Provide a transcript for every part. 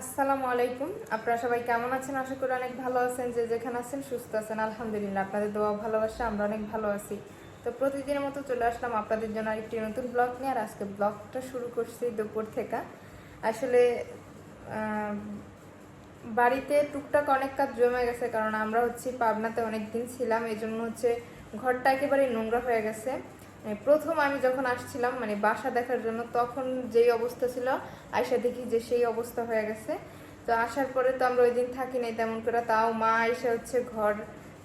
আসসালামু আলাইকুম। আপনারা সবাই কেমন আছেন? আশা করি অনেক ভালো আছেন। যে যেখানে আছেন, সুস্থ আছেন। আলহামদুলিল্লাহ, আপনাদের দোয়া ভালোবাসা আমরা অনেক ভালো আছি। তো প্রতিদিনের মতো চলে আসলাম আপনাদের জন্য আরেকটি নতুন ব্লগ নিয়ে, আর আজকে ব্লগটা শুরু করছি দুপুর থেকে। আসলে বাড়িতে টুকটাক অনেক কাজ জমে গেছে, কারণ আমরা হচ্ছে পাবনাতে অনেক দিন ছিলাম। এই জন্য হচ্ছে ঘরটা একেবারে নোংরা হয়ে গেছে। প্রথম আমি যখন আসছিলাম মানে বাসা দেখার জন্য, তখন যেই অবস্থা ছিল আয়সা দেখি যে সেই অবস্থা হয়ে গেছে। তো আসার পরে তো আমরা ওই দিন থাকি নাই তেমন করে, তাও মা এসে হচ্ছে ঘর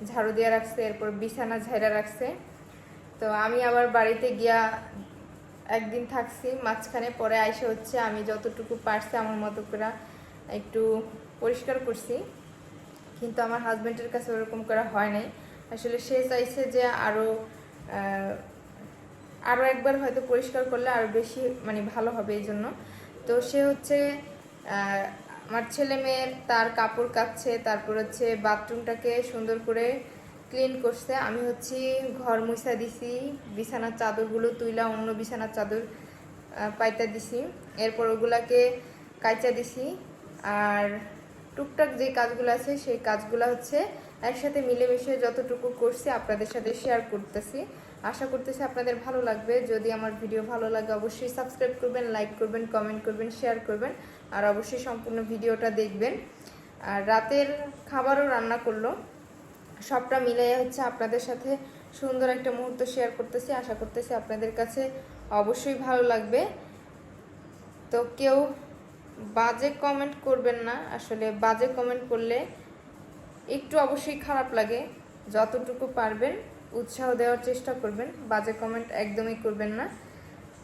ঝাড়ু দিয়ে রাখছে, এরপর বিছানা ঝাইরা রাখছে। তো আমি আবার বাড়িতে গিয়া একদিন থাকছি মাঝখানে, পরে আইসে হচ্ছে আমি যতটুকু পারছি আমার মতো করে একটু পরিষ্কার করছি। কিন্তু আমার হাজব্যান্ডের কাছে ওরকম করা হয় নাই। আসলে সে চাইছে যে আরও আরও একবার হয়তো পরিষ্কার করলে আরও বেশি মানে ভালো হবে এই জন্য। তো সে হচ্ছে আমার ছেলে মেয়ের, তার কাপড় কাচ্ছে তারপর হচ্ছে বাথরুমটাকে সুন্দর করে ক্লিন করছে। আমি হচ্ছে ঘর মুছা দিছি, বিছানার চাদরগুলো তুইলা অন্য বিছানার চাদর পাইতা দিছি। এরপর ওগুলাকে কাইচা দিছি। আর টুকটাক যে কাজগুলো আছে, সেই কাজগুলো হচ্ছে একসাথে মিলেমিশে যতটুকু করছি, আপনাদের সাথে শেয়ার করতেছি। আশা করতেছি আপনাদের ভালো লাগবে। যদি আমার ভিডিও ভালো লাগে, অবশ্যই সাবস্ক্রাইব করবেন লাইক করবেন কমেন্ট করবেন শেয়ার করবেন, আর অবশ্যই সম্পূর্ণ ভিডিওটা দেখবেন। আর রাতের খাবারও রান্না করল। সবটা মিলাই হচ্ছে আপনাদের সাথে সুন্দর একটা মুহূর্ত শেয়ার করতেছি। আশা করতেছি আপনাদের কাছে অবশ্যই ভালো লাগবে। তো কেউ বাজে কমেন্ট করবেন না। আসলে বাজে কমেন্ট করলে একটু অবশ্যই খারাপ লাগে, যতটুকু পারবেন। উৎসাহ দেওয়ার চেষ্টা করবেন বাজে কমেন্ট একদমই করবেন না।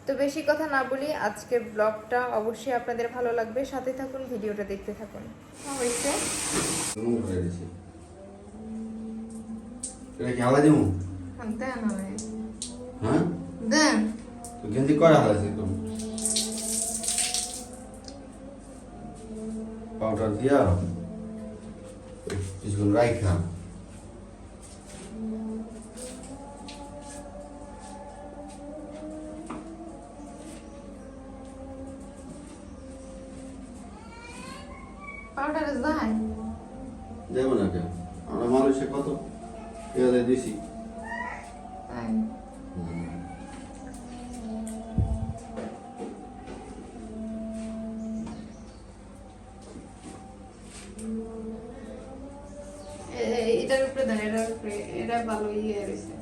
তো বেশি কথা না বলি আজকের ব্লগটা অবশ্যই আপনাদের ভালো লাগবে। সাথে থাকুন ভিডিওটা দেখতে থাকুন। হয়েছে? হয়ে গেছে। এটা কি আলাদা দিমু? দেন হ্যাঁ? দেন। তো গেঞ্জি পাউডার দিয়া কিছুক্ষণ রাইখা। দিছি তাই এ- এ- এটার উপরে এটার উপরে এটা ভালো ইয়ে রয়েছে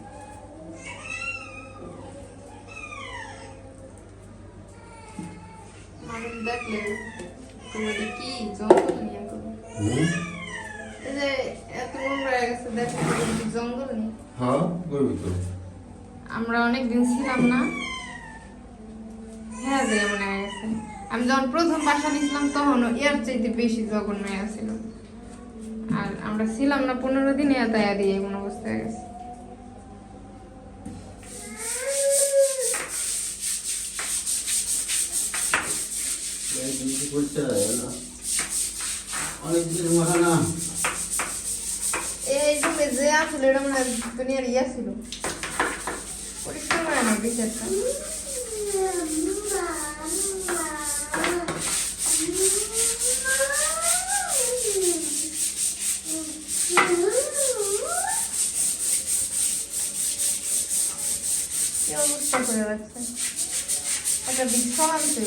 মানুষ দেখলে তোমার কি জঙ্গল নিয়ে করবে গেছে দেখো জঙ্গল নিয়ে। হ্যাঁ করবি তো। আমরা অনেক দিন ছিলাম না। হ্যাঁ যে মনে গেছে আমি যখন প্রথম বাসা নিয়েছিলাম তখনও এর চাইতে বেশি জঘন্য গেছিল। আর আমরা ছিলাম না পনেরো দিন এত দিয়ে এমন অবস্থা হয়ে গেছে। এই জিনিস যুগে যে আসলে এটা মনে দুনিয়ার ইয়া ছিল পরিষ্কার করে না বিচারটা অবস্থা করে রাখছে একটা বিছানা আনতে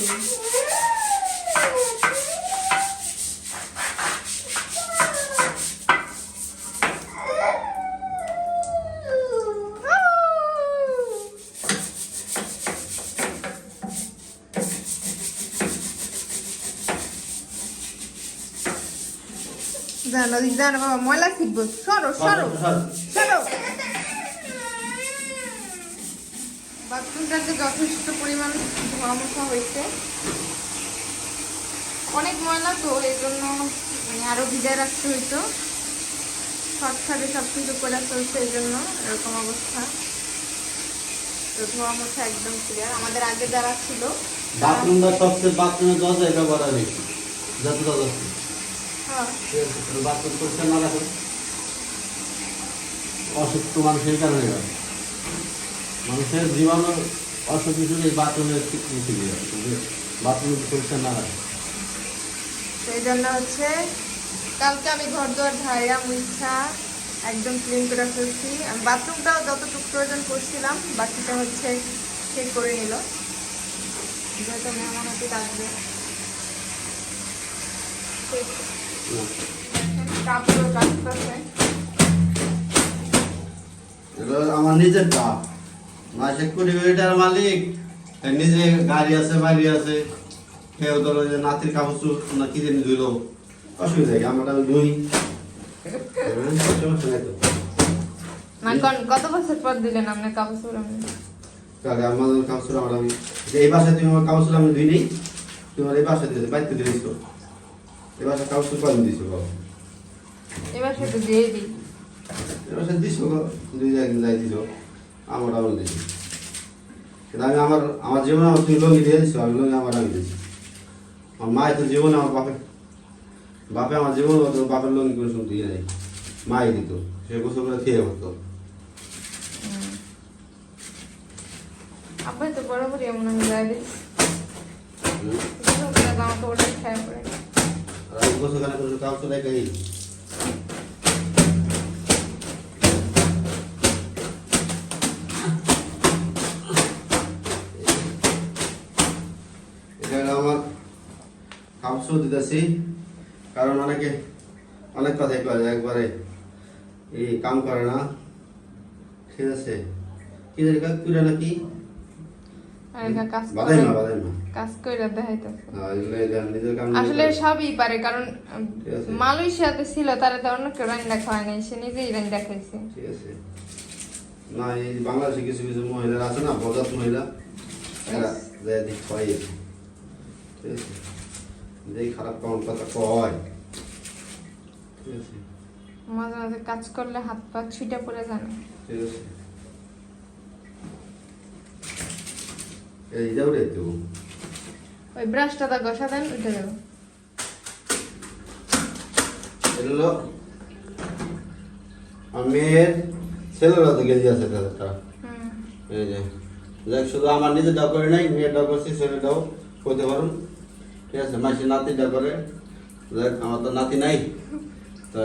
জানো জানো বাবা ময়লা সরো সরো সরো। বাথরুমটাতে যথেষ্ট পরিমাণ ধোয়া মোছা হয়েছে। অনেক ময়লা তো এই জন্য মানে আরও ভিজায় রাখতে হইতো। শর্টকাটে সব কিছু করে চলছে এই জন্য এরকম অবস্থা। তো ধোয়া মোছা একদম ক্লিয়ার আমাদের আগে যারা ছিল বাথরুমটা সবচেয়ে বাথরুমের দরজায় ব্যবহার বেশি যত দরজা বাথরুম মানুষের কারণে। মানুষের জীবাণু এই বাথরুমের বাথরুম পরিষ্কার না রাখে সেই জন্য হচ্ছে কালকে আমি ঘর দুয়ার মুছা একদম ক্লিন করে ফেলছি আমি বাথরুমটাও যতটুকু প্রয়োজন করছিলাম, বাকিটা হচ্ছে সে করে নিল যেহেতু লাগবে কাপড় কাটতেছে এগুলো আমার নিজের কাপ মাসে কুড়ি মিটার মালিক নিজে গাড়ি আছে বাড়ি আছে। কেউ ধরো যে নাতির কাপড় না কি জানি ধুইলো। অসুবিধা কি? আমার আমি ধুই। কত বছর পর দিলেন আপনার কাপড় তাহলে আমার কাপড় এই বাসায় তুমি আমার কাপড় আমি ধুই নেই তোমার এই বাসায় দিয়েছ বাড়িতে দিয়েছ কাপড় চোপড় আমি দিয়েছ বাবা। এবার সেটা দিয়ে দিই। এই বাসায় দিছো গো, দুই একদিন যাই দিছো আমার আমি দিয়েছি কিন্তু আমি আমার আমার জীবনে আমার তুমি লঙ্গি দিয়ে দিছো আমি লঙ্গি আমার আমি দিয়েছি আমার মায়ের তো জীবনে আমার বাপে বাপে আমার জীবনে অত বাপের লঙ্গি করে শুনতে দিয়ে নেই। মাই দিত সে গোসল করে খেয়ে করতো আব্বাই তো বরাবরই এমন আমি যাই হুম। জামা কাপড়টা খেয়ে পড়ে আর আমি গোসল খানে করে কাপড় চোপড় খাই এটা হলো আমার কাপড় দিতেছি কারণ অনেকে অনেক কথাই করে একবারে এই কাম করে না ঠিক আছে কি জানি কাজ তুলে নাকি আসলে সবই পারে কারণ উম, ঠিক আছে। মালয়েশিয়াতে ছিল তারা তো অন্য কেউ রান্না খাওয়ায় নাই সে নিজেই রান্না খাইছে না এই বাংলাদেশে কিছু কিছু মহিলারা আছে না বজাত মহিলা এরা যায় দিক খাওয়াই ঠিক আছে। যেই খারাপ কথা কয়। ঠিক আছে। মাঝে মাঝে কাজ করলে হাত পা ছিটা পড়ে যায় না। ঠিক আছে। এই যাও রে তো ওই ব্রাশটা দা ঘষা দেন উঠে যাবে এগুলো আমার ছেলেরা তো গেঞ্জি আছে তাদেরটা হুম। এই যে দেখ শুধু আমার ডাও করে নাই ডাও করছি ছেলেটাও করতে পারুন। ঠিক আছে মাসি নাতিটা করে। দেখ আমার তো নাতি নাই। তো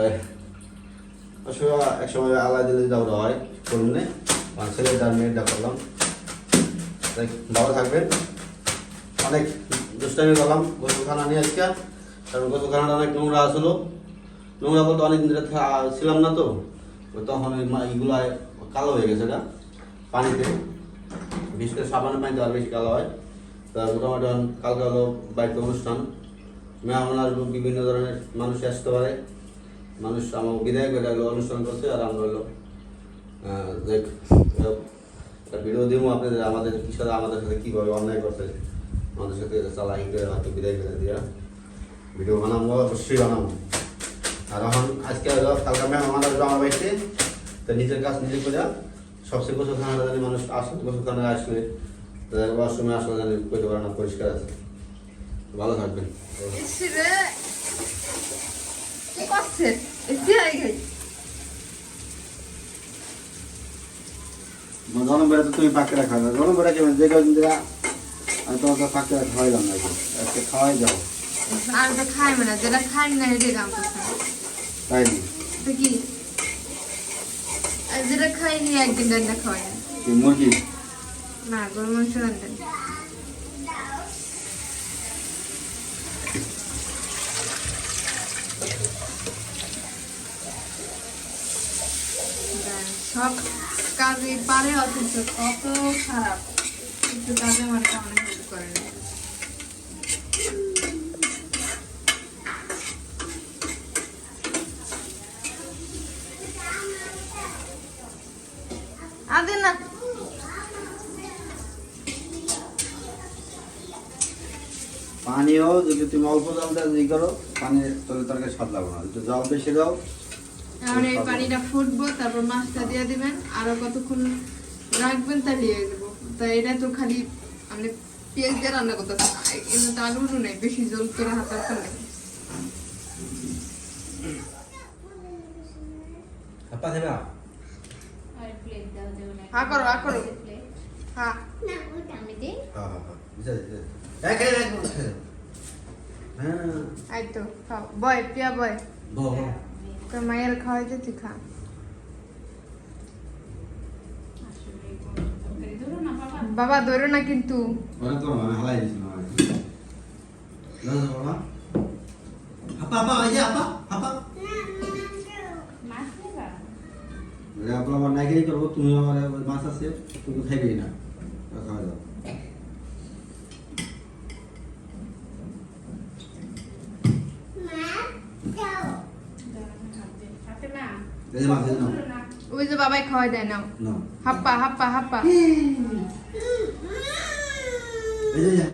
অসুবিধা এক সময় আলাদা দিলে ডাউটা হয়। করুন না। ছেলেটা মেয়েরটা করলাম। ভালো থাকবেন অনেক দুষ্টামি করলাম গোসলখানা নিয়ে আজকে। কারণ গোসলখানাটা অনেক নোংরা আসলো। নোংরা বলতে অনেক দিন ছিলাম না তো। তখন ওই কালো হয়ে গেছে এটা পানিতে। বিশেষ করে সাবানের পানিতে আর বেশি কালো হয়। তা মোটামুটি কালকে হলো বাড়িতে অনুষ্ঠান। মেহমান বিভিন্ন ধরনের মানুষ আসতে পারে। মানুষ আমার বিদায় অনুষ্ঠান করছে, আর আমরা হলো দেখ দিব আপনাদের আমাদের কি সাথে আমাদের সাথে কীভাবে অন্যায় করছে, আমাদের সাথে চালাই করে, হয়তো বিদায় করে দিয়া। ভিডিও বানাবো, অবশ্যই বানাবো। আর এখন আজকে কালকে মেহমান আসবে আমার বাড়িতে, তো নিজের কাজ নিজে করে, সবচেয়ে গোসল খানাটা জানি মানুষ আসে গোসল খানায় আসলে তাদের ওয়াশরুমে আসলে জানি করতে পারে না পরিষ্কার আছে। ভালো থাকবেন। কি করছে? গরম বেড়া তো তুমি ফাঁকে রাখা না। গরম বেড়া কেমন? যে কদিন দিলা আমি তোমাকে ফাঁকে খাওয়াইলাম না আজকে খাওয়াই যাও তাই তো কি? আর যেটা খাইনি একদিন খাওয়াই মুরগি? না গরু মাংস রান্না সব কাজে পারে, অথচ কত খারাপ। কিন্তু কাজে আমার হেল্প করে। না। পানিও যদি তুমি অল্প জল দিয়ে করো, পানি তলে তরকারি স্বাদ লাগবে না। যদি জল বেশি দাও এখন এই পানিটা ফুটবো তারপর মাছটা দিয়ে দিবেন। আরও কতক্ষণ রাখবেন তাহলে হয়ে যাব তা এটা তো খালি মানে পেঁয়াজ দিয়ে রান্না করতে কিন্তু তো আলুরও নেই বেশি জল করে হাতে হাতে নেই আপা করো হা করো। হ্যাঁ। হ্যাঁ হ্যাঁ হ্যাঁ। হ্যাঁ। এই তো খাও। বয় বয়। তোর মায়ের খাওয়াইতে তুই খা বাবা, ধরো না কিন্তু। তো যে আমার নাইকেই করব, তুমি আমার মাছ আছে, তুমি খাইবেই না। খাওয়া যাও এই মাছ নাও। ওই যে বাবাই খাওয়াই দেয় নাও। নাও। হাপ্পা হাপ্পা হাপ্পা। এই যে।